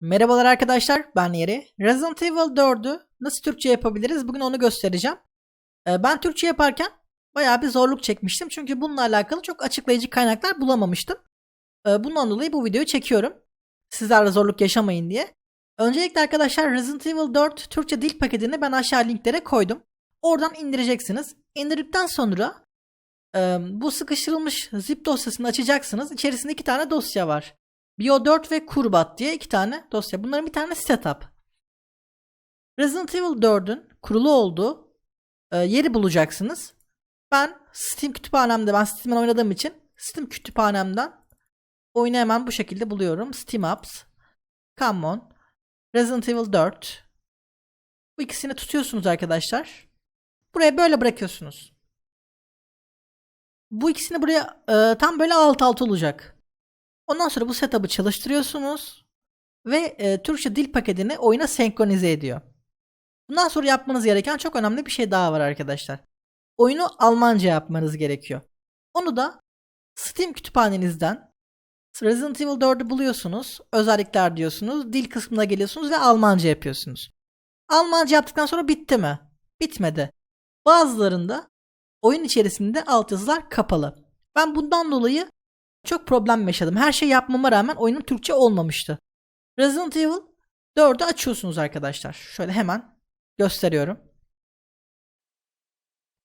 Merhabalar arkadaşlar, ben Yeri. Resident Evil 4'ü nasıl Türkçe yapabiliriz? Bugün onu göstereceğim. Ee, Ben Türkçe yaparken bayağı bir zorluk çekmiştim. Çünkü bununla alakalı çok açıklayıcı kaynaklar bulamamıştım. Ee, Bundan dolayı bu videoyu çekiyorum. Sizler de zorluk yaşamayın diye. Öncelikle arkadaşlar Resident Evil 4 Türkçe dil paketini ben aşağı linklere koydum. Oradan indireceksiniz. İndirdikten sonra e, bu sıkıştırılmış zip dosyasını açacaksınız. İçerisinde iki tane dosya var. Bio4 ve Kurbat diye iki tane dosya. Bunların bir tane setup. Resident Evil 4'ün kurulu olduğu e, yeri bulacaksınız. Ben Steam kütüphanemde, ben Steam'den oynadığım için Steam kütüphanemden oyunu hemen bu şekilde buluyorum. Steam Apps, Come On, Resident Evil 4. Bu ikisini tutuyorsunuz arkadaşlar. Buraya böyle bırakıyorsunuz. Bu ikisini buraya e, tam böyle alt alta olacak. Ondan sonra bu setup'ı çalıştırıyorsunuz ve e, Türkçe dil paketini oyuna senkronize ediyor. Bundan sonra yapmanız gereken çok önemli bir şey daha var arkadaşlar. Oyunu Almanca yapmanız gerekiyor. Onu da Steam kütüphanenizden Resident Evil 4'ü buluyorsunuz. Özellikler diyorsunuz. Dil kısmına geliyorsunuz ve Almanca yapıyorsunuz. Almanca yaptıktan sonra bitti mi? Bitmedi. Bazılarında oyun içerisinde altyazılar kapalı. Ben bundan dolayı çok problem yaşadım. Her şey yapmama rağmen oyunun Türkçe olmamıştı. Resident Evil 4'ü açıyorsunuz arkadaşlar. Şöyle hemen gösteriyorum.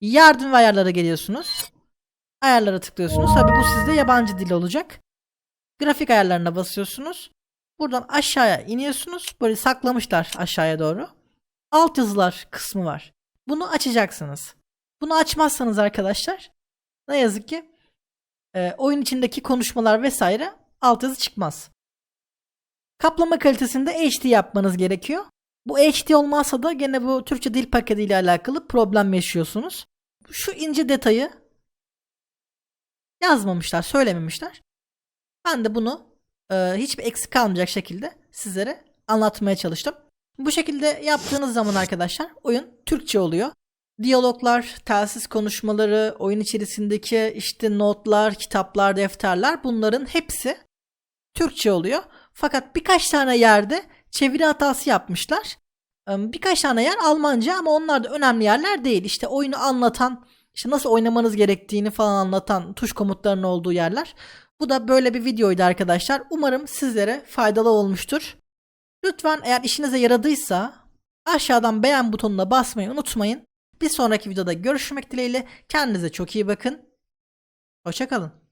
Yardım ve ayarlara geliyorsunuz. Ayarlara tıklıyorsunuz. Tabi bu sizde yabancı dil olacak. Grafik ayarlarına basıyorsunuz. Buradan aşağıya iniyorsunuz. Böyle saklamışlar aşağıya doğru. Altyazılar kısmı var. Bunu açacaksınız. Bunu açmazsanız arkadaşlar ne yazık ki e, oyun içindeki konuşmalar vesaire altyazı çıkmaz. Kaplama kalitesinde HD yapmanız gerekiyor. Bu HD olmazsa da gene bu Türkçe dil paketiyle alakalı problem yaşıyorsunuz. Şu ince detayı yazmamışlar, söylememişler. Ben de bunu e, hiçbir eksik kalmayacak şekilde sizlere anlatmaya çalıştım. Bu şekilde yaptığınız zaman arkadaşlar oyun Türkçe oluyor. Diyaloglar, telsiz konuşmaları, oyun içerisindeki işte notlar, kitaplar, defterler bunların hepsi Türkçe oluyor. Fakat birkaç tane yerde çeviri hatası yapmışlar. Birkaç tane yer Almanca ama onlar da önemli yerler değil. İşte oyunu anlatan, işte nasıl oynamanız gerektiğini falan anlatan tuş komutlarının olduğu yerler. Bu da böyle bir videoydu arkadaşlar. Umarım sizlere faydalı olmuştur. Lütfen eğer işinize yaradıysa aşağıdan beğen butonuna basmayı unutmayın. Bir sonraki videoda görüşmek dileğiyle. Kendinize çok iyi bakın. Hoşçakalın.